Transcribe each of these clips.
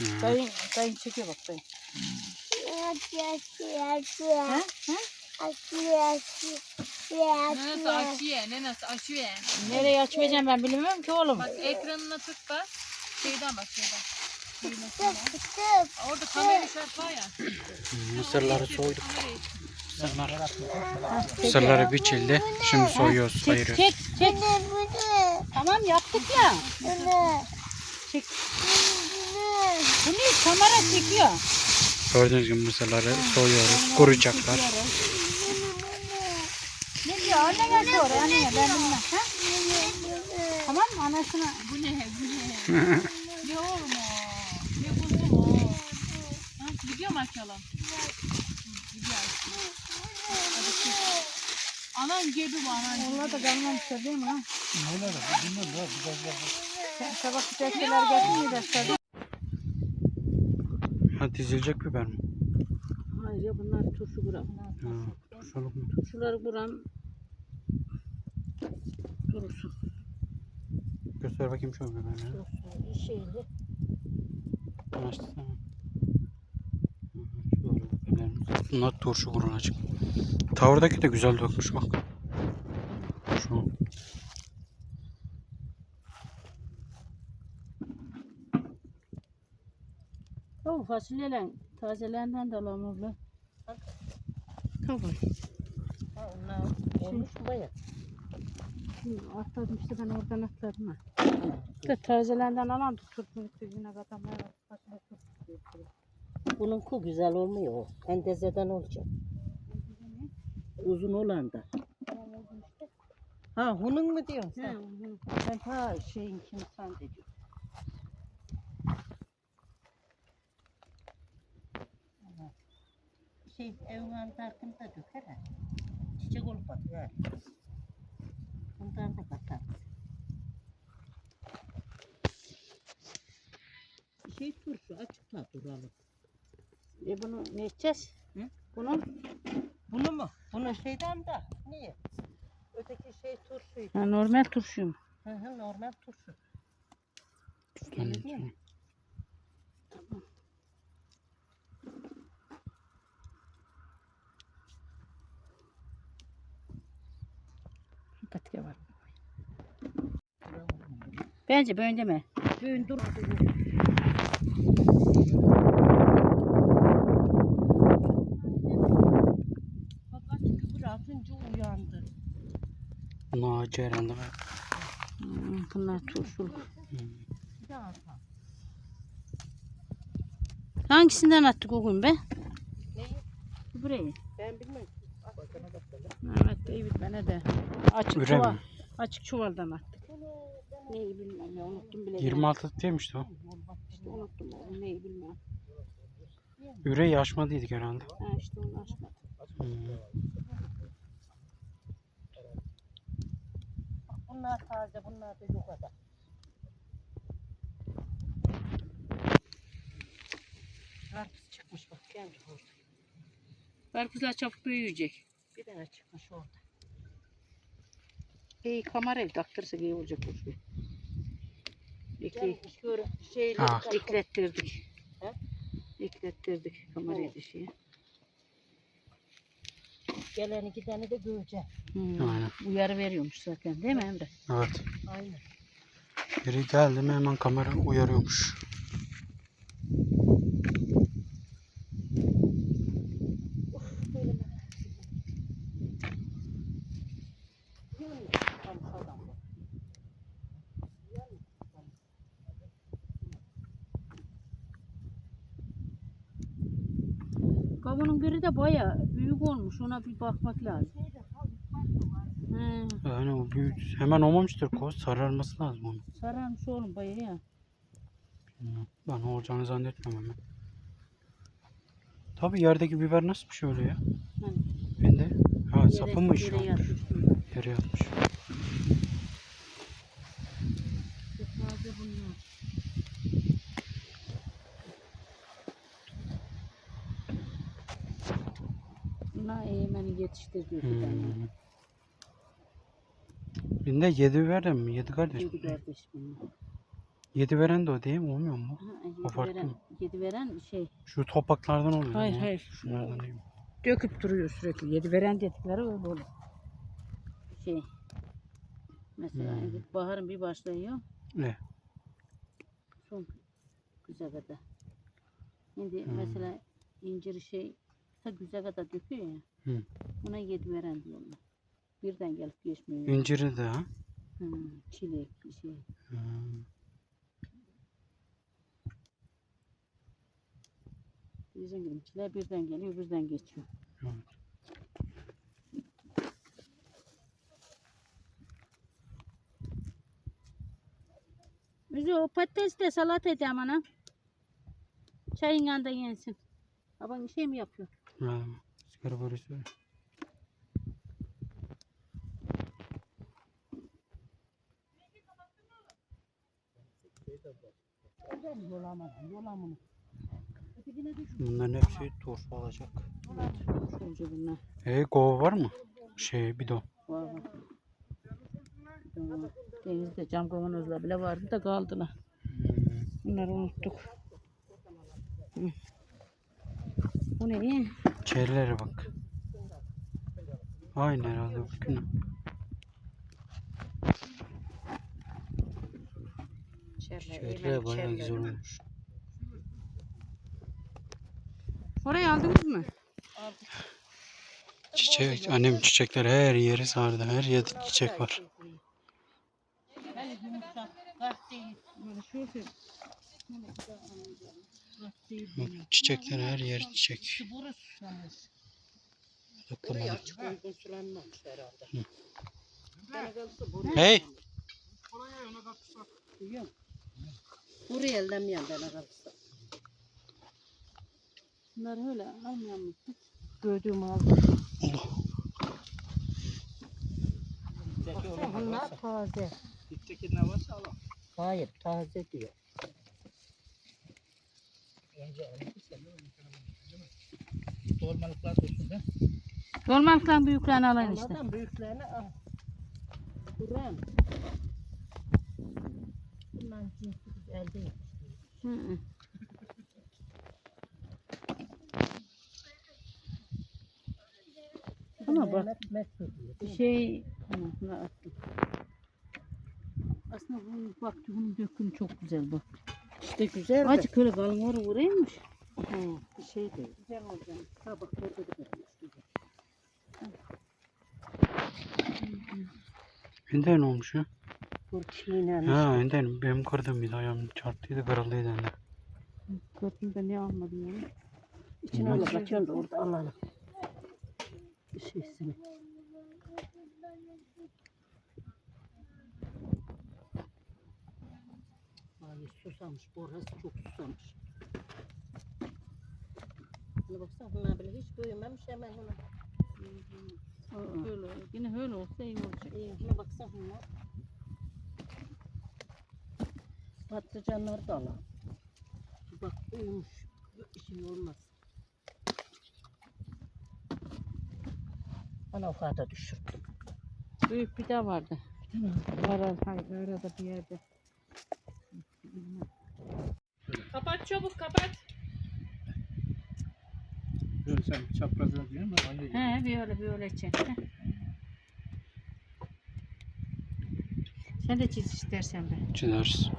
Hı. Dayın, dayın çekiyor bak dayın. Ha? Ha? Nenesi açıyor, nenesi açıyor. Nereye açmayacağım ben bilmiyorum ki oğlum. Bak ekranına tık bak. Şeyden bak şeyden. Düğmesinden. Orada kamera işaret var ya. Mısırları soyduk. Mısırlar. Mısırları biçildi. Şimdi soyuyoruz, Çek ayırıyoruz. çek çek. Tamam yaptık ya. Çek. Bu ne? Kamera çekiyor. Gördüğünüz gibi mısırları soyuyoruz. Kuruyacaklar. Ne diyor? Anne gel oraya. Anne. Ben bilmem. Ha? Tamam mı? Anasına. Bu ne? Bu ne? ne oğlum o? Ne buldun o? Ha, video mu açalım? Çık. Anan gibi bu anan gibi. Onlar da kalmamışlar değil mi lan? Sen sabah teşekkürler getirmeyi de tabii. Ha dizilecek biber mi? Hayır ya bunlar turşu buram. Ha, turşuluk mu? Turşuları buram. Durursun. Göster bakayım şu biberleri. Durursun. Şeyli. Açtı biberimiz. Bunlar turşu burun açık. Tavırdaki de güzel dökmüş bak. Şu. O fasulyeler tazelerinden de alalım abla. Tamam. Onlar olmuş mu baya? Şimdi atladım işte ben oradan atladım ha. İşte tazelerinden suyuna katamaya fasulye turşusu yapalım. Bununki güzel olmuyor o. Endezeden olacak. Uzun olan da. Ha bunun mu diyorsun He, sen? hı. Ben ta şeyinkini zannediyorum. Ama Şey evin antarkını da döker ha. Çiçek olup batıyor. ha. Bundan da katar. Şey turşu açıkta duralım. E bunu ne edeceğiz? Hı? Bunu Bunu mu? Bunu şeyden de. Niye? Öteki şey turşuydu. ha, normal turşu mu? Hı hı normal turşu. Değil mi? Patike var. Bence böyle deme. Düğün dur. Acı herhalde. Hmm, bunlar turşuluk. Atalım. Hangisinden attık o gün be? Neyi? Burayı. Ben bilmem. Evet David bana de. Açık Üre çuval. Açık çuvaldan attık. Neyi bilmem ya unuttum bile. 26 demişti o. İşte unuttum oğlum neyi bilmem. Üreyi aşmadıydık herhalde. Ha işte onu açmadım. Hı. Bunlar taze, bunlar da yukarıda. Karpuz çıkmış bak kendi orada. Karpuzlar çabuk büyüyecek. Bir tane çıkmış orada. İyi kamerayı taktırırsak iyi olacak bu şey. İki, şeyleri Ah. eklettirdik. He? Eklettirdik kamerayı Evet. dışıya. Geleni gideni de göreceğim. Hmm. Aynen. Uyarı veriyormuş zaten değil mi Emre? Evet. Aynen. Biri geldi mi hemen kamera uyarıyormuş. Böyle mi? Yani, tam sağdan bak. Yani, tam. De baya büyük olmuş. Ona bir bakmak lazım. He, Yani o büyük. Hemen olmamıştır koz. Sararması lazım onu. sararmış oğlum baya ya. Ben olacağını zannetmiyorum hemen. Tabi yerdeki biber nasıl bir şey öyle ya? Hani Ben de. Ha sapı mı işi olmuş? Yere yatmış. Çok fazla bunlar. Bunlar eğmeni yetiştirdi. bir tane. Hmm. Binde 7 veren mi? 7 kardeş Yedi mi? kardeş bunlar. 7 veren de o değil mi? Olmuyor mu? Ha, yedi O farklı veren mı? yedi veren şey. Şu topraklardan oluyor. Hayır, ama hayır. Şunlardan değil mi? Döküp duruyor sürekli. Yedi veren dedikleri öyle oluyor. Şey. Mesela Hmm. baharın bir başlıyor. Ne? Son güzel kadar. Şimdi Hmm. mesela incir şey ta güzel kadar döküyor ya. Hı. Buna yedi veren diyorlar. Birden gelip geçmiyor. İnciri de ha. Hmm, çilek şey. Hmm. Diyeceğim gibi çileğe birden geliyor birden geçiyor. Evet. Bizi o patates de salata edeyim ana. Çayın yanında yensin. Baban şey mi yapıyor? Sigara börüsü. Bunların hepsi turşu olacak. E kova var mı? Şey bidon. Var var. Denizde cam kavanozlar bile vardı da kaldılar. Hmm. Bunları unuttuk. Bu ne? Çerilere bak. Aynı herhalde bugün. Çeriler bayağı güzel olmuş. Orayı aldınız mı? Çiçek, annem çiçekler her yeri sardı. Her yerde çiçek var. Hani yumuşak, gaz değil. Böyle şöyle. Gaz değil. Bak, Çiçekler her yer çiçek. Toplamalı. Açık uygun sulanmamış herhalde. Hey! Buraya elden mi yandan kalırsa? Bunlar öyle almayan mı? Gördüğüm aldım. Allah. Bunlar taze. Dipteki ne varsa alalım. Hayır taze diyor. Önce alalım. Dolmalıklar dursun da. Dolmalıktan büyüklerini alın işte. Onlardan büyüklerini al. Kur'an. Bundan cinsi güzel değil. Hı hı. Ama bak şey attım. Aslında bunun bak bunun dökümü çok güzel bak. İşte güzel de. Acık öyle kalın var oraymış. Hı, şey değil. Güzel olacak. Ha bak burada da görmüş güzel. Ender ne olmuş ya? Bu çiğnenmiş. Ha Ender benim kırdım bir ayağım çarptıydı kırıldıydı Ender. Gördüm de ne almadım yani. İçine öyle kaçıyorsun da orada alalım. Bir şeysini. Ay susamış. Burası çok susamış. Şuna baksana bunlar bile hiç büyümemiş hemen hemen. Aa, Öyle, yine öyle olsa iyi olacak. İyi, şuna baksana bunlar. Patlıcanları da alalım. Bak büyümüş. İşin olmaz. Ana ufağa da düşürdüm. Büyük bir de vardı. Arada, hayır, arada bir yerde. Kapat çabuk kapat. Böyle sen çaprazına diyorsun ben öyle He, bir öyle bir öyle çek. he. Sen de çiz istersen be. Çizeriz.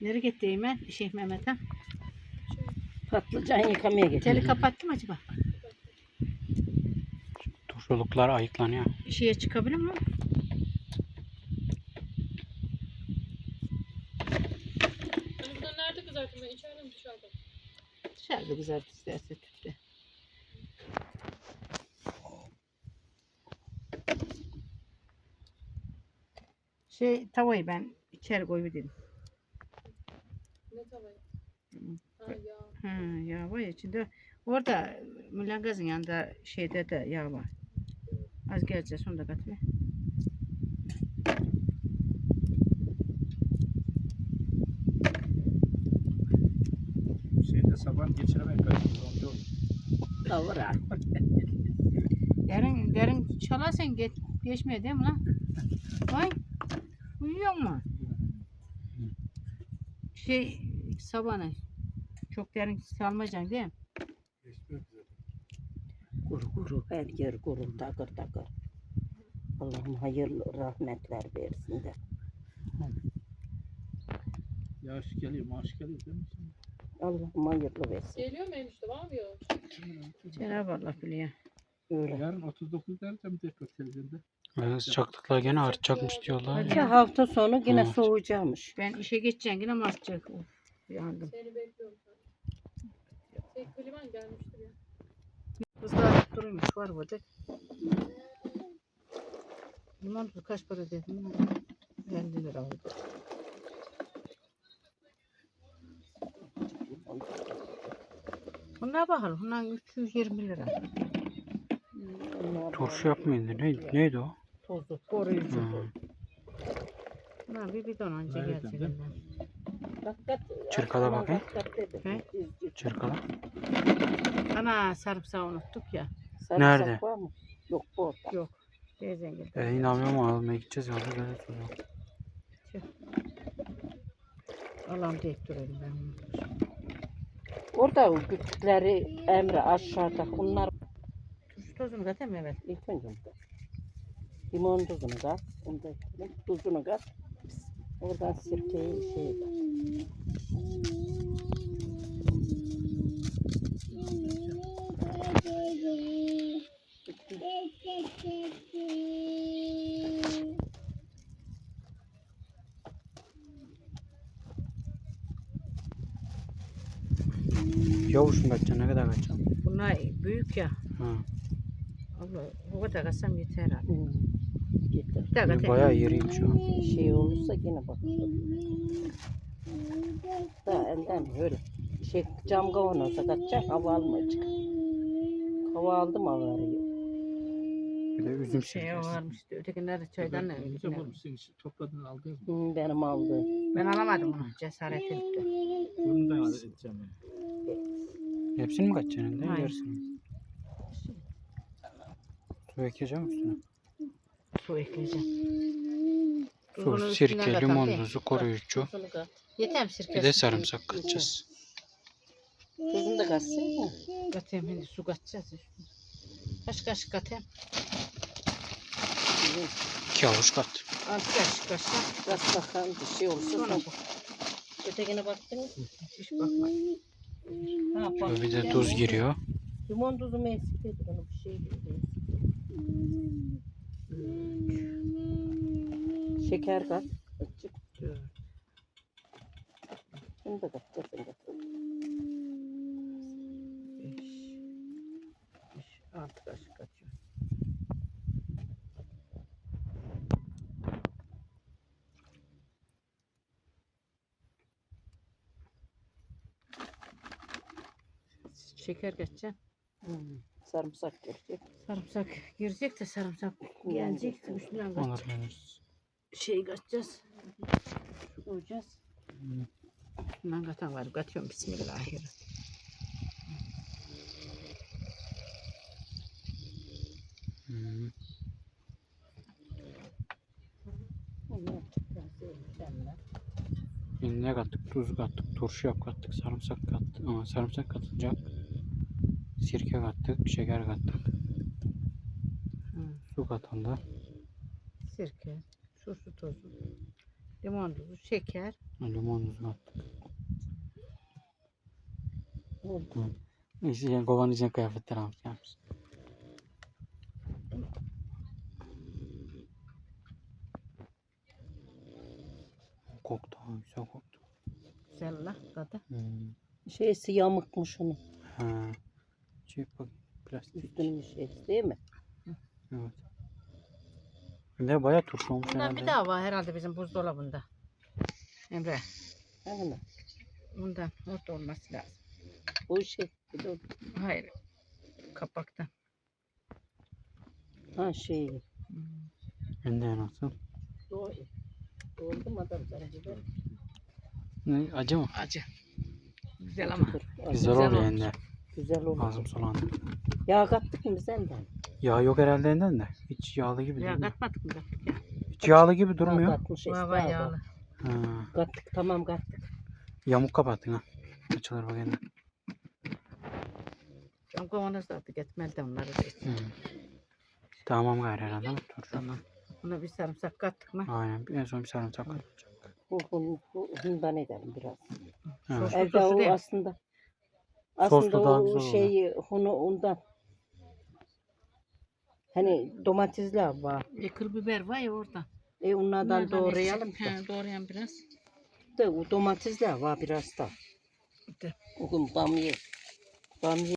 Nereye gitti Eymen? Şey Mehmet ha? Patlıcan yıkamaya Teli getirdim. kapattım acaba? Turşuluklar ayıklanıyor. Şeye çıkabilir mi? Hani kızartın ben içeride mi dışarıda? Dışarıda kızart isterse tüpte. Şey tavayı ben içeri koyuverdim. Ne tavayı? Hı. Ha ya. Ha, yağ var ya içinde. Orada mülangazın yanında şeyde de yağ var. Az geleceğiz onu da kat Şeyde sabah geçiremeyin. Yolcu Kavur al. Derin, derin çalarsan geç, geçmiyor değil mi lan? Ay. Uyuyor mu? Şey sabahına çok derin salmayacaksın değil mi? Kuru kuru her yer kuru takır takır. Allah'ım hayırlı rahmetler versin de. Yağış geliyor, maaş geliyor değil mi? Allah'ım hayırlı versin. Geliyor mu enişte var mı yok? Cenab-ı Allah biliyor. Öyle. Yarın 39 derece mi tekrar televizyonda? Ee, sıcaklıklar gene artacakmış diyorlar. İki ya. hafta sonra yine Evet. soğuyacakmış. Ben işe geçeceğim yine mi artacak? Of, yandım. Seni bekliyorum. Şey kliman gelmiştir ya. Kızlar duruyormuş var burada. Limon kaç para dedim? 50 lira oldu. Bunlar bakalım. Bunlar 320 lira. Turşu yapmayın de. Neydi, o? Tozu. Koruyucu. Hı. Bunlar bir bidon önce? Dakika. Çırkala bakayım. He? Çırkala. Ana sarımsağı unuttuk ya. Sarımsak Nerede? var mı? Yok bu orada. Yok. Geldi. E, inanmıyorum almaya gideceğiz yolda o zaman. Allah'ım deyip durayım ben. Orada o küçükleri Emre aşağıda. Bunlar Turşu tozunu katayım mı evet? ilk önce burada. Limon tuzunu kat. Onu da ekledim. Tuzunu kat. Oradan sirkeyi şey Yavuş mu kaçacaksın? Ne kadar kaçacaksın? Bunlar büyük ya. Ha. Allah bu kadar katsam yeter abi. Hmm. Getir. Bir daha. Bayağı yeriymiş o. Şey olursa yine bak. Da elden öyle. Şey cam kavanoza katacak hava almayacak. Hava aldım havarı. Bir de üzüm Şey sirkesi. varmış. Ötekiler de çaydan ne? Güzel olmuş. Sen işte topladın aldın? Hmm, benim aldığım. Ben alamadım onu. Cesaret etti. Bunu da edeceğim. yani. Hepsini mi kaçacaksın? elden, Hayır. Yarısını. Su ekleyeceğim üstüne. Su ekleyeceğim. Su, üstüne sirke, katalım limon değil. tuzu, koruyucu. Kat. Yeter mi sirke? Bir de sarımsak katacağız. Tuzunu da katsın mı? Katayım şimdi su katacağız. üstüne. Kaç kaşık katayım? İki avuç kat. Altı kaşık kaşık. Kat bakalım bir şey olursa Sonra bu. Ötekine baktın mı? Hiç bakma. Ha, bak, bir de tuz giriyor. Limon tuzu mu eksik dedi onu bir şey dedi. Şeker kat. Azıcık. Dört. Bunu da katacaksın. kat. Beş. Beş. Altı kaşık katıyorum. Şeker kaçacak. Hmm. Sarımsak görecek. Sarımsak girecek de sarımsak gelecek. Üstünden kaç Olur yenir. şey kaçacağız. Koyacağız. Üstünden katan var. Katıyorum. Bismillahirrahmanirrahim. Hmm. Ne kattık? Tuz kattık, turşu yap kattık, sarımsak kattık. Ama sarımsak katılacak. Sirke kattık, şeker kattık. Hı. Su katıldı. Sirke, turşu tozu, limon tuzu, şeker. Limon tuzu kattık. Oldu. İşte yani kovanın içine kıyafetler almış gelmiş. Koktu, ha, güzel koktu. Güzel la tadı. Hmm. Şeysi yamukmuş onun. Ha. Çek bak, plastik. Üstünün şeysi değil mi? Evet. De bayağı turşu olmuş Bundan herhalde. bir daha var herhalde bizim buzdolabında. Emre, Aynen. bundan orada olması lazım. Bu şey. Bir de o- Hayır, kapaktan. Ha şey. Hmm. Ben de nasıl? Doğru. Oldu mu adam gibi? Ne, acı mı? Acı. Güzel ama. Dur, Güzel Güzel oluyor olmuş. Güzel oldu. Ağzım sulandı. Yağ kattık mı senden? Yağ yok herhalde elinden de. Hiç yağlı gibi Ya değil. mi? katmadık mı kattık ya. Hiç yağlı gibi durmuyor. Katmış Baba Esra yağlı. Ha. Kattık tamam kattık. Yamuk kapattın ha. Açılır bak kendine. Cam kavanoz da artık etmeli de onları da. Hı. Tamam gayrı herhalde mi? Dur. Tamam. Buna bir sarımsak kattık mı? Aynen. En son bir sarımsak bu, bu, bundan edelim biraz. Evet. Evde o değil. aslında. Aslında o şeyi, onu ondan. Hani domatesler var. E, biber var ya orada. E onlardan Bunlardan doğrayalım. eksik. He, doğrayan biraz. Da, o domatesler var biraz da. De. Bugün bamya. Bamya